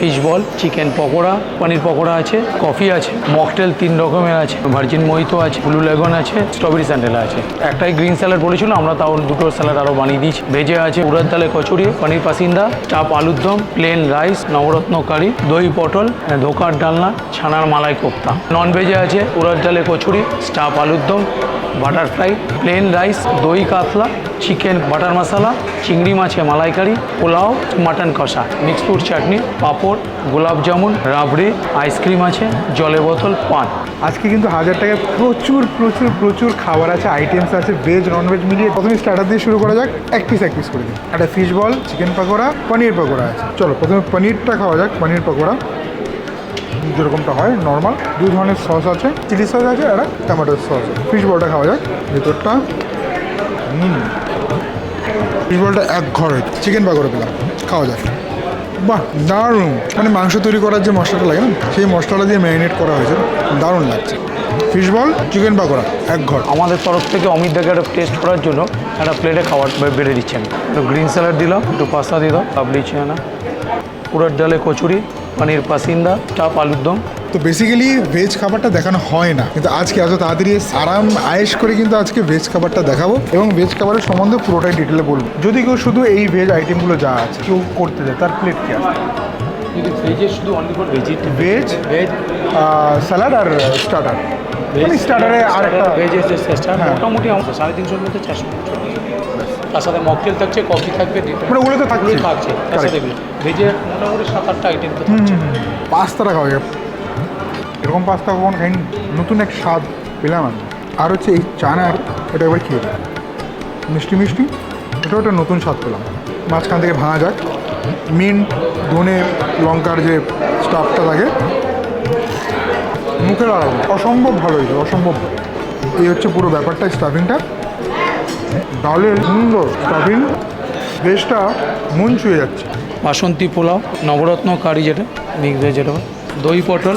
Fish ball chicken pakora, paneer pakora আছে coffee আছে mocktail তিন রকমের আছে ভার্জিন মোহিতো আছে ব্লু লেগন আছে স্ট্রবেরি স্যান্ডেল আছে। একটাই গ্রিন স্যালাড বলেছিল, আমরা তাও দুটো স্যালাড আরও বানিয়ে দিয়েছি। ভেজে আছে উড়ার ডালে কচুরি, পনির পাসিন্দা, চাপ আলুর দম প্লেন রাইস নবরত্ন কারি দই পটল ধোকার ডালনা, ছানার মালাই কোপ্তা। নন ভেজে আছে উড়ার ডালে কচুরি স্টাফ আলুর দম বাটারফ্লাই প্লেন রাইস দই কাতলা চিকেন, বাটার মশলা, চিংড়ি মাছে মালাইকারি, পোলাও, মাটন কষা। মিক্সড ফ্রুট চাটনি, পাঁপড়, গোলাপ জামুন, রাবড়ি আইসক্রিম আছে, জলের বোতল, পান। আজকে কিন্তু হাজার টাকায় প্রচুর প্রচুর প্রচুর খাবার আছে আইটেমস আছে ভেজ ননভেজ মিলিয়ে। প্রথমে স্টার্টার দিয়ে শুরু করা যাক, এক পিস এক পিস করে দিই। একটা fish ball chicken pakora, paneer pakora আছে। চলো, প্রথমে পনিরটা খাওয়া যাক, পনির পকোড়া। যেরকমটা হয় নর্মাল দুই ধরনের সস আছে চিলি সস আছে, আর টমেটোর সস আছে। ফিশ বলটা খাওয়া যাক, ভেতরটা। ফিশ বলটা এক ঘর চিকেন পকোড়া পেলাম খাওয়া যাক বাহ দারুণ। মানে মাংস তৈরি করার যে মশলাটা লাগে না সেই মশলাটা দিয়ে ম্যারিনেট করা হয়েছে। দারুণ লাগছে। ফিশ বল চিকেন পকোড়া এক ঘর। আমাদের তরফ থেকে অমিত দাকে একটা টেস্ট করার জন্য একটা প্লেটে খাবার বেড়ে দিচ্ছি আমি। একটু গ্রিন স্যালাড দিলাম একটু পাস্তা দাও কাবলি চিয়ানা উড়ার ডালে কচুরি পনির পাসিন্দা চাপ আলুর দম। তো বেসিক্যালি ভেজ খাবারটা দেখানো হয় না। কিন্তু আজকে এত তাড়াতাড়ি আরাম আয়েস করে কিন্তু আজকে ভেজ খাবারটা দেখাবো এবং ভেজ খাবারের সম্বন্ধে পুরোটাই ডিটেলে বলব। যদি কেউ শুধু এই ভেজ আইটেমগুলো যা আছে কেউ করতে যায় তার প্লেট কি আছে? ভেজ ভেজ স্যালাড আর স্টার্টার স্টার্টারে আর একটা হ্যাঁ। মোটামুটি আমাদের সাড়ে তিনশোর মধ্যে চারশো। তার সাথে মকটেল থাকছে কফি থাকবে মানে ওগুলো তো থাকছে। থাকছে ভেজে মোটামুটি সাত আটটা আইটেম তো পাস্তাটা খাওয়া যায়। এরকম পাস্তা কখন খাইনি। নতুন এক স্বাদ পেলাম আমি। আর হচ্ছে এই চানার এটা একবার খেয়ে দিই মিষ্টি মিষ্টি, এটাও একটা নতুন স্বাদ পেলাম। মাঝখান থেকে ভাঙা যাক। মিন্ট ধনে, লঙ্কার যে স্টাফটা থাকে মুখে লাগাবো অসম্ভব ভালো হয়েছে, অসম্ভব। এই হচ্ছে পুরো ব্যাপারটা স্টাফিংটা ডালের সুন্দর স্টাফিং বেশটা মন ছুঁয়ে যাচ্ছে। বাসন্তী পোলাও, নবরত্ন কারি যেটা মিক্স যেটা দই পটল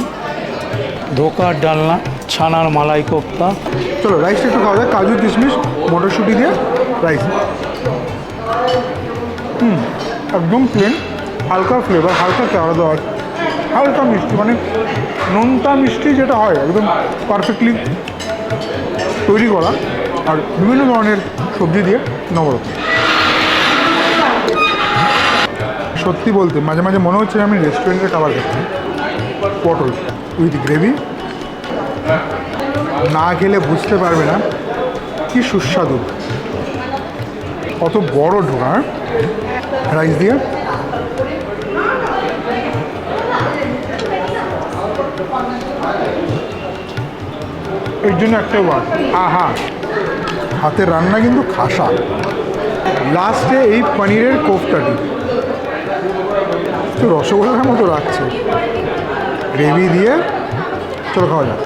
ধোকার ডালনা, ছানার মালাই কোপ্তা। চলো রাইসটা একটু খাওয়া যাক, কাজু, কিশমিশ, মটরশুঁটি দিয়ে রাইস হুম, একদম প্লেন হালকা ফ্লেভার হালকা কেওড়া দেওয়া, হালকা মিষ্টি মানে নোনতা মিষ্টি যেটা হয়, একদম পারফেক্টলি তৈরি করা, আর বিভিন্ন ধরনের সবজি দিয়ে নবরত্ন সত্যি বলতে, মাঝে মাঝে মনে হচ্ছে আমি রেস্টুরেন্টের খাবার খাচ্ছি, পটল। With gravy. না খেলে বুঝতে পারবে না। কি সুস্বাদু। কত বড় ঢোকা হ্যাঁ? রাইস দিয়ে। এর জন্য একটা বার। আহা! হাতের রান্না কিন্তু খাসা। লাস্টে এই পনিরের কোফতাটি। একটু রসগোল্লার মতো রাখছে গ্রেভি দিয়ে চলো খাওয়া যাক।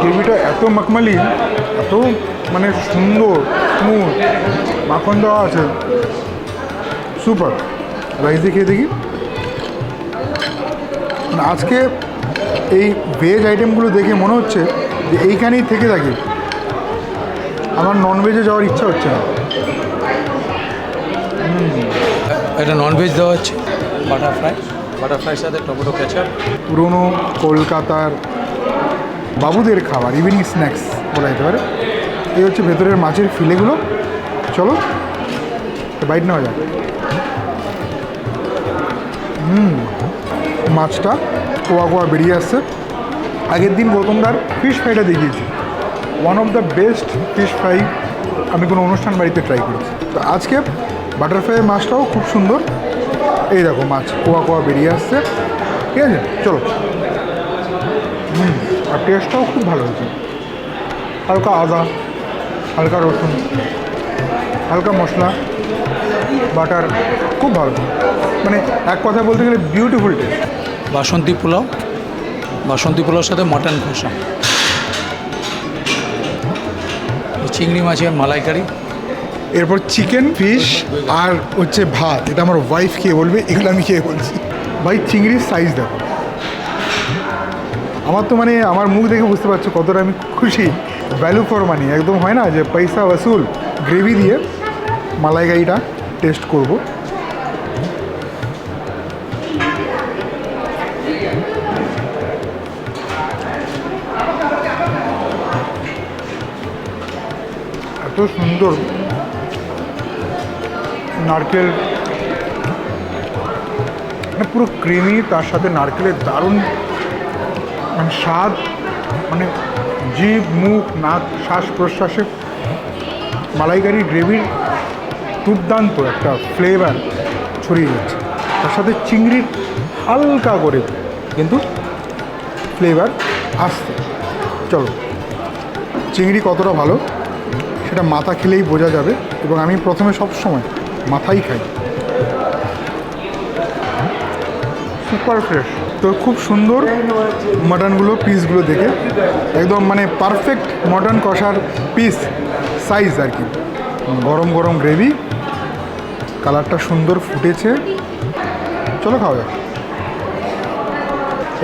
গ্রেভিটা এত মাখমালি, এত মানে সুন্দর স্মুথ মাখন দেওয়া আছে। সুপার। রাইস দিয়ে খেয়ে দেখি। আজকে এই ভেজ আইটেমগুলো দেখে মনে হচ্ছে যে এইখানেই থেকে থাকি। আমার নন ভেজে যাওয়ার ইচ্ছা হচ্ছে না। এটা ননভেজ দেওয়া হচ্ছে? বাটারফ্রাই বাটারফ্রাইয়ের সাথে টমেটো কেচাপ? পুরনো কলকাতার বাবুদের খাবার ইভিনিং স্ন্যাক্স বলা যেতে পারে। এই হচ্ছে ভেতরের মাছের ফিলেগুলো। চলো বাইট নেওয়া যাক। হুম মাছটা কোয়া কোয়া বেরিয়ে আসছে। আগের দিন গৌতমদার ফিশ ফ্রাইটা দেখিয়েছি। One of the best fish fry আমি কোনো অনুষ্ঠান বাড়িতে ট্রাই করেছি। তো আজকে বাটারফ্লাই মাছটাও খুব সুন্দর। এই দেখো মাছ, কোয়া কোয়া বেরিয়ে আসছে। ঠিক আছে, চলো। হুম, আর টেস্টটাও খুব ভালো হয়েছে। হালকা আদা, হালকা রসুন, হালকা মশলা বাটার খুব ভালো। মানে এক কথা বলতে গেলে বিউটিফুল টেস্ট বাসন্তী পোলাও, বাসন্তী পোলাওর সাথে মাটন কষা। চিংড়ি মাছের মালাইকারি। এরপর চিকেন, ফিশ আর হচ্ছে ভাত। এটা আমার ওয়াইফ খেয়ে বলবে, এগুলো আমি খেয়ে বলছি। ভাই, চিংড়ির সাইজ দেখো। আমার তো মানে আমার মুখ দেখে বুঝতে পারছ কতটা আমি খুশি। ভ্যালু ফর মানি একদম হয় না যে পয়সা, ওসুল গ্রেভি দিয়ে মালাইকারিটা টেস্ট করব। এত সুন্দর নারকেল। মানে পুরো ক্রিমি, তার সাথে নারকেলের দারুণ মানে স্বাদ মানে জিভ মুখ, নাক, শ্বাস প্রশ্বাসে মালাইকারি গ্রেভির দুর্দান্ত একটা ফ্লেভার ছড়িয়ে যাচ্ছে তার সাথে চিংড়ির হালকা করে কিন্তু ফ্লেভার আসছে। চলো, চিংড়ি কতটা ভালো? সেটা মাথা খেলেই বোঝা যাবে এবং আমি প্রথমে সব সময় মাথাই খাই। সুপার ফ্রেশ তো খুব সুন্দর মাটনগুলো পিসগুলো দেখে। একদম মানে পারফেক্ট মটন কষার পিস সাইজ আর কি। গরম গরম গ্রেভি কালারটা সুন্দর ফুটেছে। চলো খাওয়া যাক।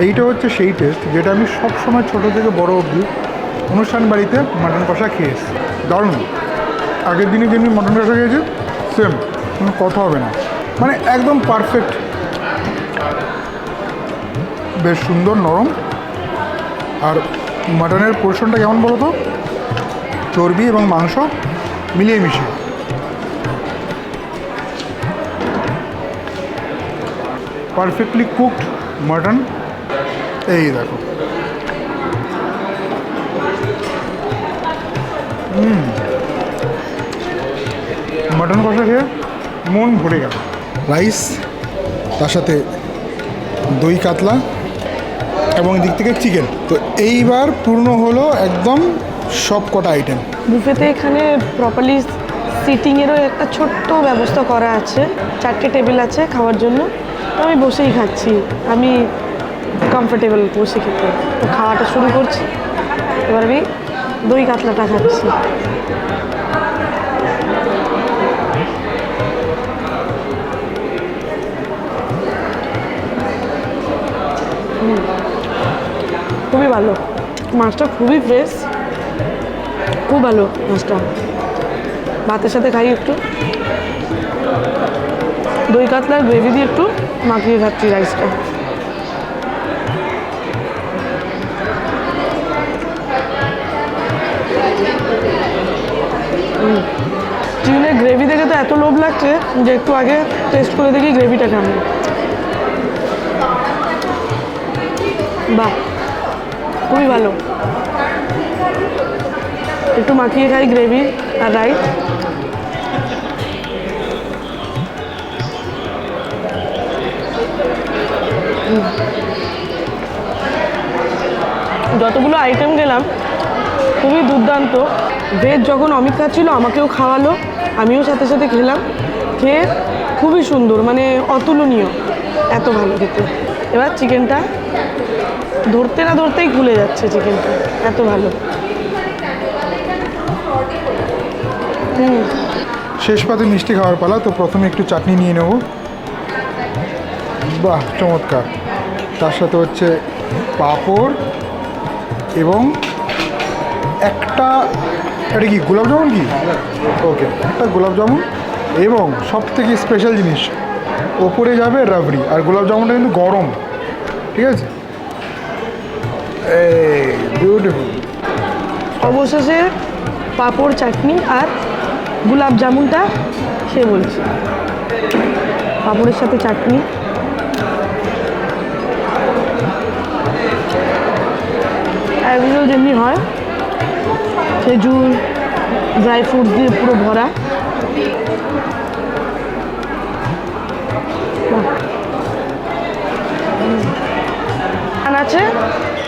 এইটা হচ্ছে সেই টেস্ট যেটা আমি সব সময় ছোটো থেকে বড় অবধি অনুষ্ঠান বাড়িতে মাটন কষা খেয়ে এসেছি। দারুণ। আগের দিনে যেমনি মটন কষা খেয়েছে সেম কোনো কথা হবে না। মানে একদম পারফেক্ট বেশ সুন্দর, নরম। আর মাটনের পোর্শনটা কেমন বলো তো? চর্বি এবং মাংস মিলিয়ে মিশিয়ে। পারফেক্টলি কুকড মাটন এই দেখো। মাটন কষা খেয়ে মন ভরে গেল। রাইস তার সাথে দই কাতলা এবং দিক থেকে চিকেন। তো এইবার পূর্ণ হলো একদম সব কটা আইটেম বুফেতে এখানে প্রপারলি সিটিংয়েরও একটা ছোট্ট ব্যবস্থা করা আছে। চারটে টেবিল আছে খাওয়ার জন্য। তো আমি বসেই খাচ্ছি। আমি কমফোর্টেবল বসে খেতে। তো খাওয়াটা শুরু করছি। এবার আমি দই কাতলাটা খাচ্ছি খুবই ভালো। মাছটা খুবই ফ্রেশ খুব ভালো মাছটা। ভাতের সাথে খাই একটু। দই কাতলার গ্রেভি দিয়ে একটু মাখিয়ে খাচ্ছি রাইসটা এত লোভ লাগছে যে একটু আগে টেস্ট করে দেখি গ্রেভিটা কেমন। বাহ, খুবই ভালো। একটু মাখিয়ে খাই গ্রেভি আর রাইস যতগুলো আইটেম গেলাম, খুবই দুর্দান্ত। ভেজ যখন অমিত খাচ্ছিল, আমাকেও খাওয়ালো। আমিও সাথে সাথে খেলাম। খেয়ে খুবই সুন্দর মানে অতুলনীয়, এত ভালো খেতে। এবার চিকেনটা ধরতে না ধরতেই খুলে যাচ্ছে চিকেনটা এত ভালো। হুম। শেষ পাতে মিষ্টি খাওয়ার পালা, তো প্রথমে একটু চাটনি নিয়ে নেব। বাহ, চমৎকার। তার সাথে হচ্ছে পাঁপড় এবং একটা এটা কি, গোলাপ জামুন কি? ওকে একটা গোলাপ জামুন এবং সব থেকে স্পেশাল জিনিস, ওপরে যাবে রাবড়ি, আর গোলাপ জামুনটা কিন্তু গরম, ঠিক আছে? বিউটিফুল অবশেষে পাঁপড়, চাটনি আর গুলাব জামুনটা সে বলছি। পাঁপড়ের সাথে চাটনি। যেমনি হয়। খেজুর ড্রাই ফ্রুট দিয়ে পুরো ভরা। পান আছে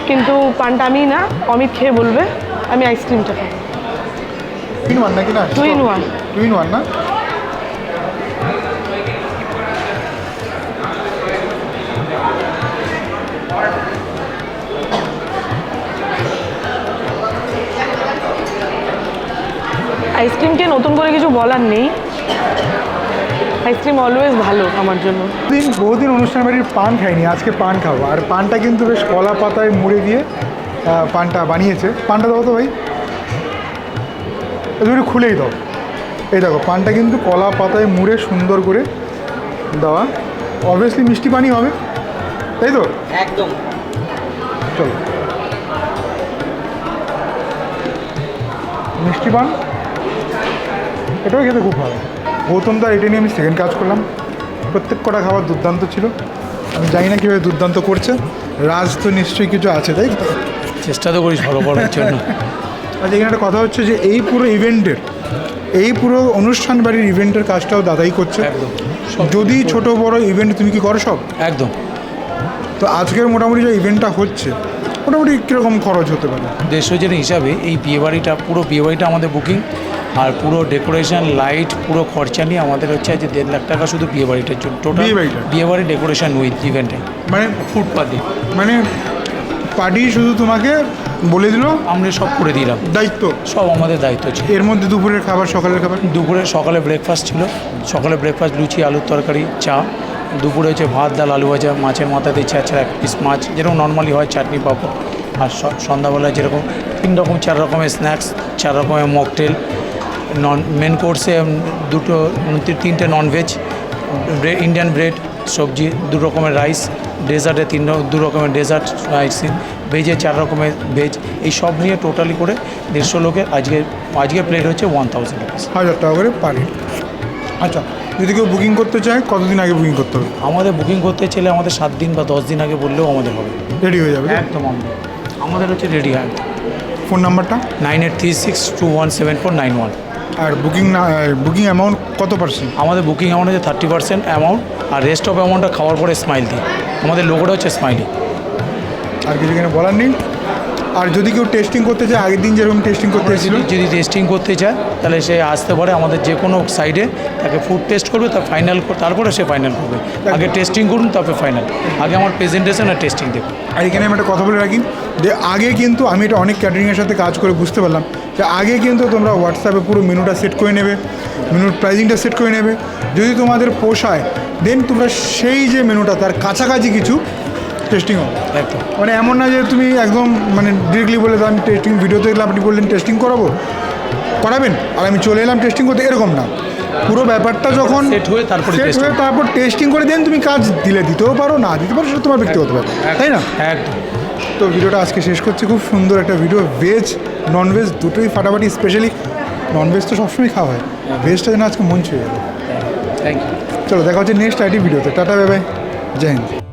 কিন্তু পানটা আমি না অমিত খেয়ে বলবে আমি আইসক্রিমটা খাব। টু ইন ওয়ান না? Two in one. Two in one না? আইসক্রিমকে নতুন করে কিছু বলার নেই। আইসক্রিম অলওয়েজ ভালো আমার জন্য। দিন বহুদিন অনুষ্ঠান বাড়ির পান খাইনি আজকে পান খাব। আর পানটা কিন্তু বেশ কলা পাতায় মুড়ে দিয়ে পানটা বানিয়েছে। পানটা দাও তো ভাই। তুমি একটু খুলেই দাও। এই দেখো পানটা কিন্তু কলা পাতায় মুড়ে সুন্দর করে দেওয়া। অবভিয়াসলি মিষ্টি পানি হবে। তাই তো? একদম। চলো। মিষ্টি পান? এটাও খেতে খুব ভালো। গৌতম দা এটা নিয়ে আমি সেকেন্ড কাজ করলাম। প্রত্যেক কটা খাবার দুর্দান্ত ছিল। আমি জানি না কীভাবে দুর্দান্ত করছে। রাজ তো নিশ্চয়ই কিছু আছে তাই তো? চেষ্টা তো করিস ভালো করার জন্য। আচ্ছা এখানে একটা কথা হচ্ছে যে এই পুরো ইভেন্টের এই পুরো অনুষ্ঠান বাড়ির ইভেন্টের কাজটাও দাদাই করছে। একদম। যদি ছোট বড় ইভেন্ট তুমি কি করো সব? একদম। তো আজকের মোটামুটি যে ইভেন্টটা হচ্ছে মোটামুটি কীরকম খরচ হতে পারে? দেড়শো জনের হিসাবে এই বিয়েবাড়িটা পুরো বিয়েবাড়িটা আমাদের বুকিং আর পুরো ডেকোরেশন লাইট পুরো খরচা নিয়ে আমাদের হচ্ছে যে দেড় লাখ টাকা শুধু বিয়েবাড়িটার জন্য টোটাল? বিয়েবাড়ি ডেকোরেশন উইথ ইভেন্টে মানে ফুটপাতি। মানে পার্টি শুধু তোমাকে বলে দিল? আমরা সব করে দিলাম। দায়িত্ব? সব আমাদের দায়িত্ব ছিল। এর মধ্যে দুপুরের খাবার সকালের খাবার? দুপুরে সকালে ব্রেকফাস্ট ছিল। সকালে ব্রেকফাস্ট লুচি আলুর তরকারি চা। দুপুরে হচ্ছে ভাত ডাল আলু ভাজা মাছের মাথা দিয়ে ছাড়া এক পিস মাছ যেরকম নর্মালি হয় চাটনি পাঁপড়। আর সন্ধ্যাবেলায় যেরকম তিন রকম চার রকমের স্ন্যাক্স চার রকমের মকটেল নন মেন কোর্সে দুটো তিনটে ননভেজ ইন্ডিয়ান ব্রেড সবজি দু রকমের রাইস ডেজার্টে তিন দু রকমের ডেজার্ট রাইস ভেজে চার রকমের ভেজ এই সব নিয়ে টোটালি করে দেড়শো লোকের আজকে আজকে প্লেট হচ্ছে ওয়ান থাউজেন্ড রুপিস হাজার টাকা করে পার আচ্ছা যদি কেউ বুকিং করতে চায় কতদিন আগে বুকিং করতে হবে? আমাদের বুকিং করতে চাইলে আমাদের সাত দিন বা দশ দিন আগে বললেও আমাদের হবে। রেডি হয়ে যাবে একদম আমাদের আমাদের হচ্ছে রেডি হয়। ফোন নাম্বারটা nine eight three six two one seven four nine one আর বুকিং না বুকিং অ্যামাউন্ট কত পার্সেন্ট আমাদের বুকিং অ্যামাউন্ট হচ্ছে থার্টি পার্সেন্ট অ্যামাউন্ট আর রেস্ট অফ অ্যামাউন্টটা খাওয়ার পরে স্মাইল দিই। আমাদের লোগোটা হচ্ছে স্মাইলি আর কিছু এখানে বলার নেই? আর যদি কেউ টেস্টিং করতে চায় আগের দিন যেরকম টেস্টিং করতে এসেছিল। যদি টেস্টিং করতে চায় তাহলে সে আসতে পারে আমাদের যে কোনো সাইডে তাকে ফুড টেস্ট করবে তার ফাইনাল তারপরে সে ফাইনাল করবে। আগে টেস্টিং করুন তারপরে ফাইনাল আগে আমার প্রেজেন্টেশন আর টেস্টিং দেখুন। আর এখানে আমি একটা কথা বলে রাখি যে আগে কিন্তু আমি এটা অনেক ক্যাটারিংয়ের সাথে কাজ করে বুঝতে পারলাম যে আগে কিন্তু তোমরা হোয়াটসঅ্যাপে পুরো মেনুটা সেট করে নেবে মেনুর প্রাইজিংটা সেট করে নেবে। যদি তোমাদের পোষায় দেন তোমরা সেই যে মেনুটা তার কাছাকাছি কিছু টেস্টিং হবে একদম। মানে এমন না যে তুমি একদম মানে ডিরেক্টলি বলে দাও আমি টেস্টিং ভিডিওতে দেখলাম আপনি বললেন টেস্টিং করাবো? করাবেন? আর আমি চলে এলাম টেস্টিং করতে এরকম না। পুরো ব্যাপারটা যখন হয়ে তারপরে হয়ে টেস্টিং করে দেন তুমি কাজ দিলে দিতেও পারো না দিতে পারো সেটা তোমার ব্যক্তিগত ব্যাপার। তাই না? একদম। তো ভিডিওটা আজকে শেষ করছি। খুব সুন্দর একটা ভিডিও ভেজ ননভেজ দুটোই ফাটাফাটি স্পেশালি ননভেজ তো সবসময় খাওয়া হয়। ভেজটা যেন আজকে মন ছুঁয়ে গেল। থ্যাংক ইউ চলো দেখা হচ্ছে নেক্সট আইটি ভিডিওতে tata bye bye Jai Hind.